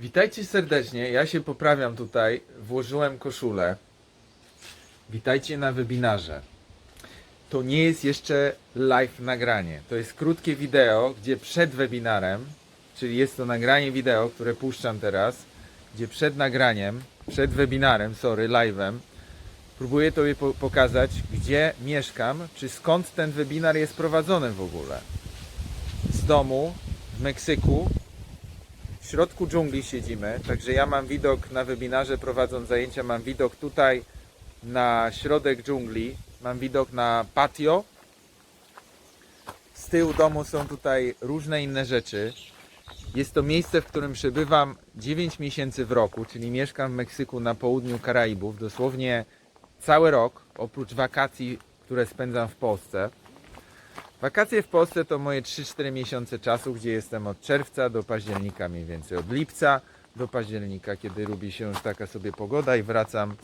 Witajcie serdecznie, ja się poprawiam tutaj, włożyłem koszulę. Witajcie na webinarze. To nie jest jeszcze live nagranie, to jest krótkie wideo, gdzie przed webinarem, czyli jest to nagranie wideo, które puszczam teraz, gdzie przed nagraniem, przed webinarem, sorry, live'em, próbuję Tobie po pokazać, gdzie mieszkam, czy skąd ten webinar jest prowadzony w ogóle. Z domu w Meksyku, środku dżungli siedzimy, także ja mam widok na webinarze prowadząc zajęcia, mam widok tutaj na środek dżungli, mam widok na patio. Z tyłu domu są tutaj różne inne rzeczy. Jest to miejsce, w którym przebywam 9 miesięcy w roku, czyli mieszkam w Meksyku na południu Karaibów, dosłownie cały rok, oprócz wakacji, które spędzam w Polsce. Wakacje w Polsce to moje 3-4 miesiące czasu, gdzie jestem od czerwca do października, mniej więcej od lipca do października, kiedy lubi się już taka sobie pogoda i wracam,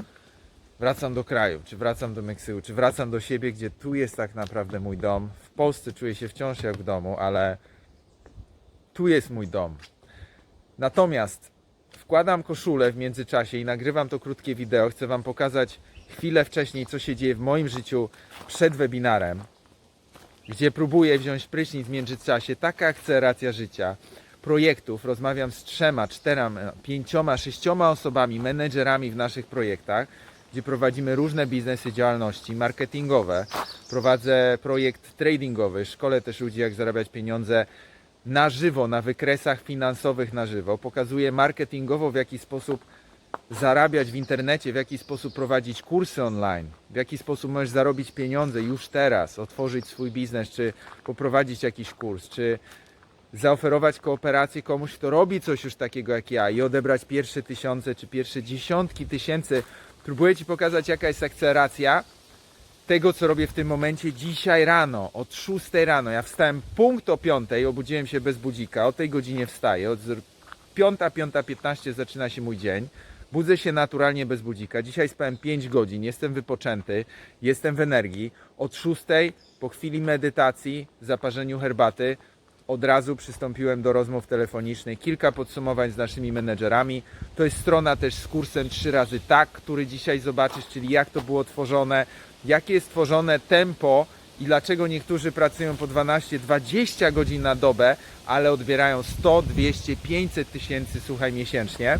wracam do kraju, czy wracam do Meksyku, czy wracam do siebie, gdzie tu jest tak naprawdę mój dom. W Polsce czuję się wciąż jak w domu, ale tu jest mój dom. Natomiast wkładam koszulę w międzyczasie i nagrywam to krótkie wideo. Chcę Wam pokazać chwilę wcześniej, co się dzieje w moim życiu przed webinarem gdzie próbuję wziąć prysznic w międzyczasie, taka akceleracja życia, projektów, rozmawiam z trzema, czterema, pięcioma, sześcioma osobami, menedżerami w naszych projektach, gdzie prowadzimy różne biznesy, działalności marketingowe. Prowadzę projekt tradingowy, szkole też ludzi, jak zarabiać pieniądze na żywo, na wykresach finansowych na żywo. Pokazuję marketingowo, w jaki sposób zarabiać w internecie, w jaki sposób prowadzić kursy online, w jaki sposób możesz zarobić pieniądze już teraz, otworzyć swój biznes, czy poprowadzić jakiś kurs, czy zaoferować kooperację komuś, kto robi coś już takiego jak ja i odebrać pierwsze tysiące, czy pierwsze dziesiątki tysięcy. Próbuję Ci pokazać, jaka jest akceleracja tego, co robię w tym momencie dzisiaj rano, od 6 rano. Ja wstałem punkt o 5, obudziłem się bez budzika, o tej godzinie wstaję, od 5, 5.15 zaczyna się mój dzień. Budzę się naturalnie bez budzika. Dzisiaj spałem 5 godzin, jestem wypoczęty, jestem w energii. Od 6 po chwili medytacji, zaparzeniu herbaty, od razu przystąpiłem do rozmów telefonicznych, kilka podsumowań z naszymi menedżerami. To jest strona też z kursem 3 razy tak, który dzisiaj zobaczysz, czyli jak to było tworzone, jakie jest tworzone tempo i dlaczego niektórzy pracują po 12, 20 godzin na dobę, ale odbierają 100, 200, 500 tysięcy, słuchaj, miesięcznie.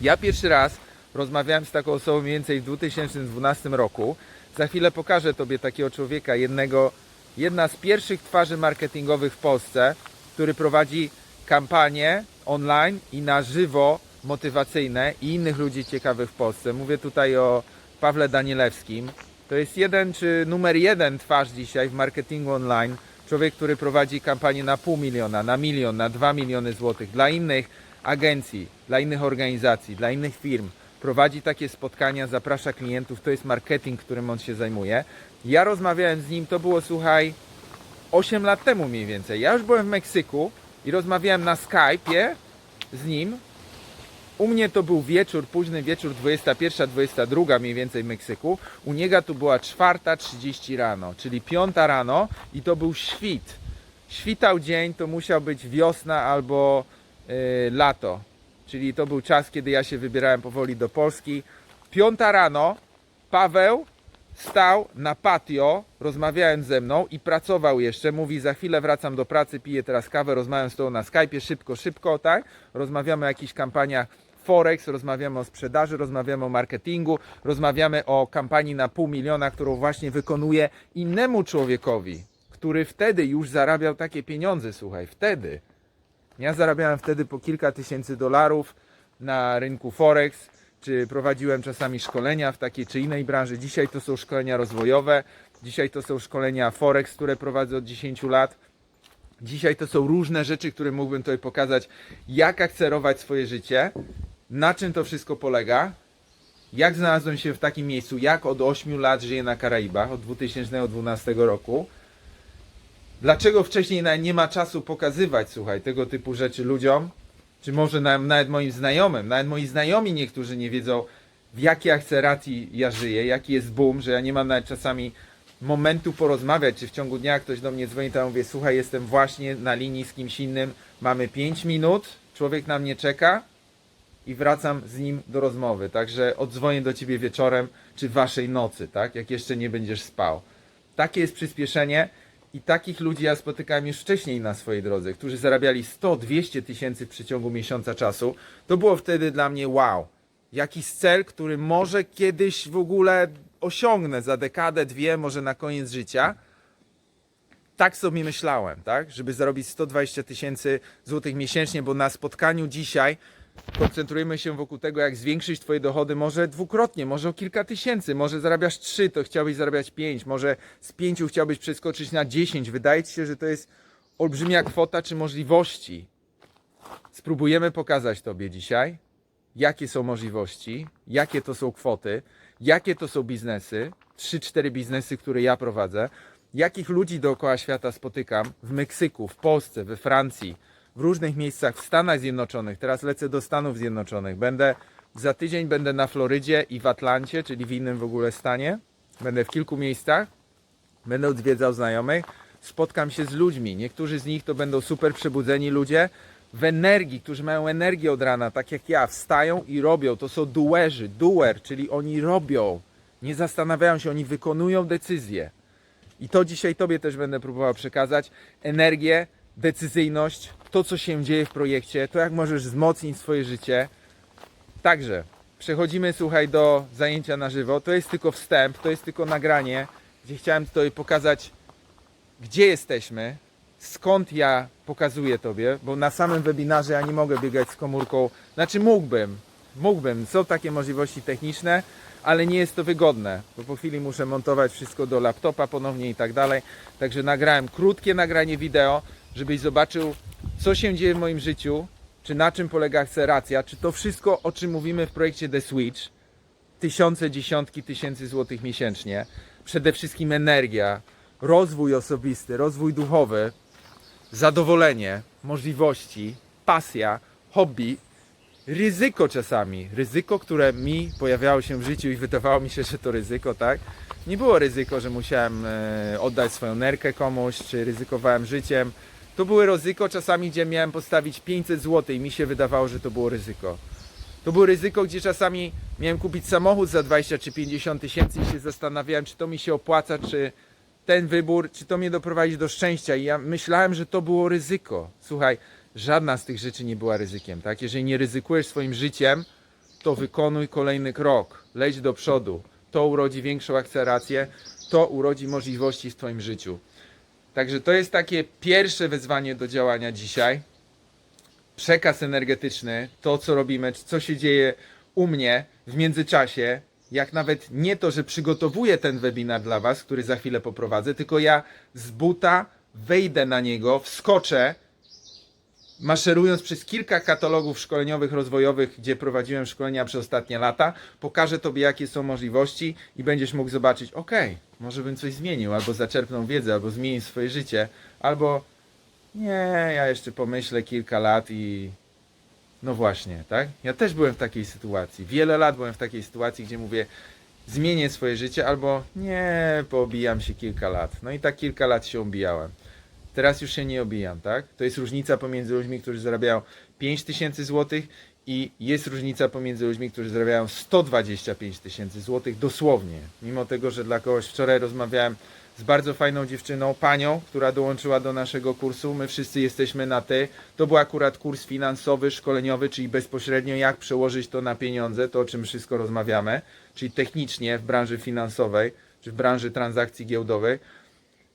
Ja pierwszy raz rozmawiałem z taką osobą mniej więcej w 2012 roku. Za chwilę pokażę Tobie takiego człowieka, jednego, jedna z pierwszych twarzy marketingowych w Polsce, który prowadzi kampanie online i na żywo motywacyjne i innych ludzi ciekawych w Polsce. Mówię tutaj o Pawle Danielewskim. To jest jeden czy numer jeden twarz dzisiaj w marketingu online. Człowiek, który prowadzi kampanię na pół miliona, na milion, na dwa miliony złotych dla innych agencji, dla innych organizacji, dla innych firm. Prowadzi takie spotkania, zaprasza klientów. To jest marketing, którym on się zajmuje. Ja rozmawiałem z nim, to było, słuchaj, 8 lat temu mniej więcej. Ja już byłem w Meksyku i rozmawiałem na Skype'ie z nim. U mnie to był wieczór, późny wieczór, 21, 22 mniej więcej w Meksyku. U niego to była 4.30 rano, czyli 5 rano i to był świt. Świtał dzień, to musiał być wiosna albo lato. Czyli to był czas, kiedy ja się wybierałem powoli do Polski. 5 rano Paweł stał na patio, rozmawiałem ze mną i pracował jeszcze. Mówi, za chwilę wracam do pracy, piję teraz kawę, rozmawiam z tobą na Skype'ie, szybko, szybko, tak? Rozmawiamy o jakichś kampaniach Forex, rozmawiamy o sprzedaży, rozmawiamy o marketingu, rozmawiamy o kampanii na pół miliona, którą właśnie wykonuje innemu człowiekowi, który wtedy już zarabiał takie pieniądze, słuchaj, wtedy. Ja zarabiałem wtedy po kilka tysięcy dolarów na rynku Forex, czy prowadziłem czasami szkolenia w takiej czy innej branży. Dzisiaj to są szkolenia rozwojowe, dzisiaj to są szkolenia Forex, które prowadzę od 10 lat. Dzisiaj to są różne rzeczy, które mógłbym tutaj pokazać, jak akcerować swoje życie, na czym to wszystko polega, jak znalazłem się w takim miejscu, jak od 8 lat żyję na Karaibach, od 2012 roku. Dlaczego wcześniej nie ma czasu pokazywać, słuchaj, tego typu rzeczy ludziom, czy może na- nawet moim znajomym, nawet moi znajomi niektórzy nie wiedzą, w jakiej akceleracji ja żyję, jaki jest boom, że ja nie mam nawet czasami momentu porozmawiać, czy w ciągu dnia ktoś do mnie dzwoni, to ja mówię, słuchaj, jestem właśnie na linii z kimś innym, mamy 5 minut, człowiek na mnie czeka, i wracam z nim do rozmowy. Także odzwonię do ciebie wieczorem czy waszej nocy, tak? Jak jeszcze nie będziesz spał. Takie jest przyspieszenie i takich ludzi ja spotykałem już wcześniej na swojej drodze, którzy zarabiali 100-200 tysięcy w przeciągu miesiąca czasu. To było wtedy dla mnie wow. Jakiś cel, który może kiedyś w ogóle osiągnę za dekadę, dwie, może na koniec życia tak sobie myślałem, tak? Żeby zarobić 120 tysięcy złotych miesięcznie, bo na spotkaniu dzisiaj koncentrujemy się wokół tego, jak zwiększyć Twoje dochody może dwukrotnie, może o kilka tysięcy, może zarabiasz 3, to chciałbyś zarabiać 5, może z 5 chciałbyś przeskoczyć na 10. Wydaje Ci się, że to jest olbrzymia kwota czy możliwości. Spróbujemy pokazać Tobie dzisiaj, jakie są możliwości, jakie to są kwoty, jakie to są biznesy, 3-4 biznesy, które ja prowadzę, jakich ludzi dookoła świata spotykam w Meksyku, w Polsce, we Francji, w różnych miejscach w Stanach Zjednoczonych. Teraz lecę do Stanów Zjednoczonych. Będę za tydzień będę na Florydzie i w Atlancie, czyli w innym w ogóle stanie. Będę w kilku miejscach. Będę odwiedzał znajomych. Spotkam się z ludźmi. Niektórzy z nich to będą super przebudzeni ludzie w energii, którzy mają energię od rana, tak jak ja. Wstają i robią. To są duerzy, doer, czyli oni robią. Nie zastanawiają się, oni wykonują decyzje. I to dzisiaj Tobie też będę próbował przekazać. Energię, decyzyjność, to co się dzieje w projekcie, to jak możesz wzmocnić swoje życie. Także przechodzimy, słuchaj, do zajęcia na żywo. To jest tylko wstęp, to jest tylko nagranie, gdzie chciałem Tobie pokazać, gdzie jesteśmy, skąd ja pokazuję Tobie, bo na samym webinarze ja nie mogę biegać z komórką. Znaczy mógłbym, mógłbym, są takie możliwości techniczne, ale nie jest to wygodne, bo po chwili muszę montować wszystko do laptopa ponownie i tak dalej. Także nagrałem krótkie nagranie wideo, żebyś zobaczył, co się dzieje w moim życiu, czy na czym polega akceleracja, czy to wszystko, o czym mówimy w projekcie The Switch, tysiące, dziesiątki tysięcy złotych miesięcznie, przede wszystkim energia, rozwój osobisty, rozwój duchowy, zadowolenie, możliwości, pasja, hobby, ryzyko czasami. Ryzyko, które mi pojawiało się w życiu i wydawało mi się, że to ryzyko, tak? Nie było ryzyko, że musiałem e, oddać swoją nerkę komuś, czy ryzykowałem życiem. To było ryzyko czasami, gdzie miałem postawić 500 zł i mi się wydawało, że to było ryzyko. To było ryzyko, gdzie czasami miałem kupić samochód za 20 czy 50 tysięcy i się zastanawiałem, czy to mi się opłaca, czy ten wybór, czy to mnie doprowadzi do szczęścia. I ja myślałem, że to było ryzyko. Słuchaj, żadna z tych rzeczy nie była ryzykiem, tak? Jeżeli nie ryzykujesz swoim życiem, to wykonuj kolejny krok, leć do przodu. To urodzi większą akcelerację, to urodzi możliwości w Twoim życiu. Także to jest takie pierwsze wezwanie do działania dzisiaj. Przekaz energetyczny, to co robimy, co się dzieje u mnie w międzyczasie, jak nawet nie to, że przygotowuję ten webinar dla Was, który za chwilę poprowadzę, tylko ja z buta wejdę na niego, wskoczę, maszerując przez kilka katalogów szkoleniowych, rozwojowych, gdzie prowadziłem szkolenia przez ostatnie lata, pokażę Tobie, jakie są możliwości i będziesz mógł zobaczyć, ok, może bym coś zmienił, albo zaczerpnął wiedzę, albo zmienił swoje życie, albo nie, ja jeszcze pomyślę kilka lat i no właśnie, tak? Ja też byłem w takiej sytuacji. Wiele lat byłem w takiej sytuacji, gdzie mówię, zmienię swoje życie, albo nie, poobijam się kilka lat. No i tak kilka lat się obijałem. Teraz już się nie obijam, tak? To jest różnica pomiędzy ludźmi, którzy zarabiają 5 tysięcy złotych i jest różnica pomiędzy ludźmi, którzy zarabiają 125 tysięcy złotych dosłownie. Mimo tego, że dla kogoś wczoraj rozmawiałem z bardzo fajną dziewczyną, panią, która dołączyła do naszego kursu. My wszyscy jesteśmy na ty. To był akurat kurs finansowy, szkoleniowy, czyli bezpośrednio jak przełożyć to na pieniądze, to o czym wszystko rozmawiamy, czyli technicznie w branży finansowej, czy w branży transakcji giełdowych.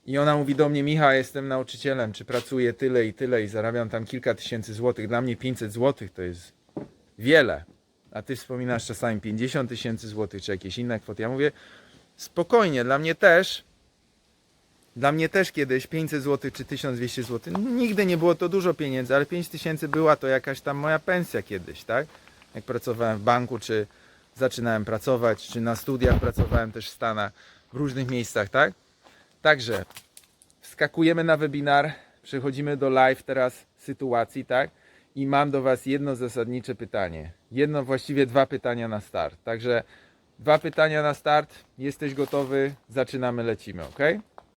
I ona mówi do mnie, Michał, jestem nauczycielem, czy pracuję tyle i tyle i zarabiam tam kilka tysięcy złotych. Dla mnie 500 złotych to jest wiele. A ty wspominasz czasami 50 tysięcy złotych, czy jakieś inne kwoty. Ja mówię, spokojnie, dla mnie też, dla mnie też kiedyś 500 zł czy 1200 zł, nigdy nie było to dużo pieniędzy, ale 5000 była to jakaś tam moja pensja kiedyś, tak? Jak pracowałem w banku, czy zaczynałem pracować, czy na studiach pracowałem też w Stanach, w różnych miejscach, tak? Także wskakujemy na webinar, przechodzimy do live teraz sytuacji, tak? I mam do Was jedno zasadnicze pytanie. Jedno, właściwie dwa pytania na start. Także dwa pytania na start. Jesteś gotowy? Zaczynamy, lecimy, ok?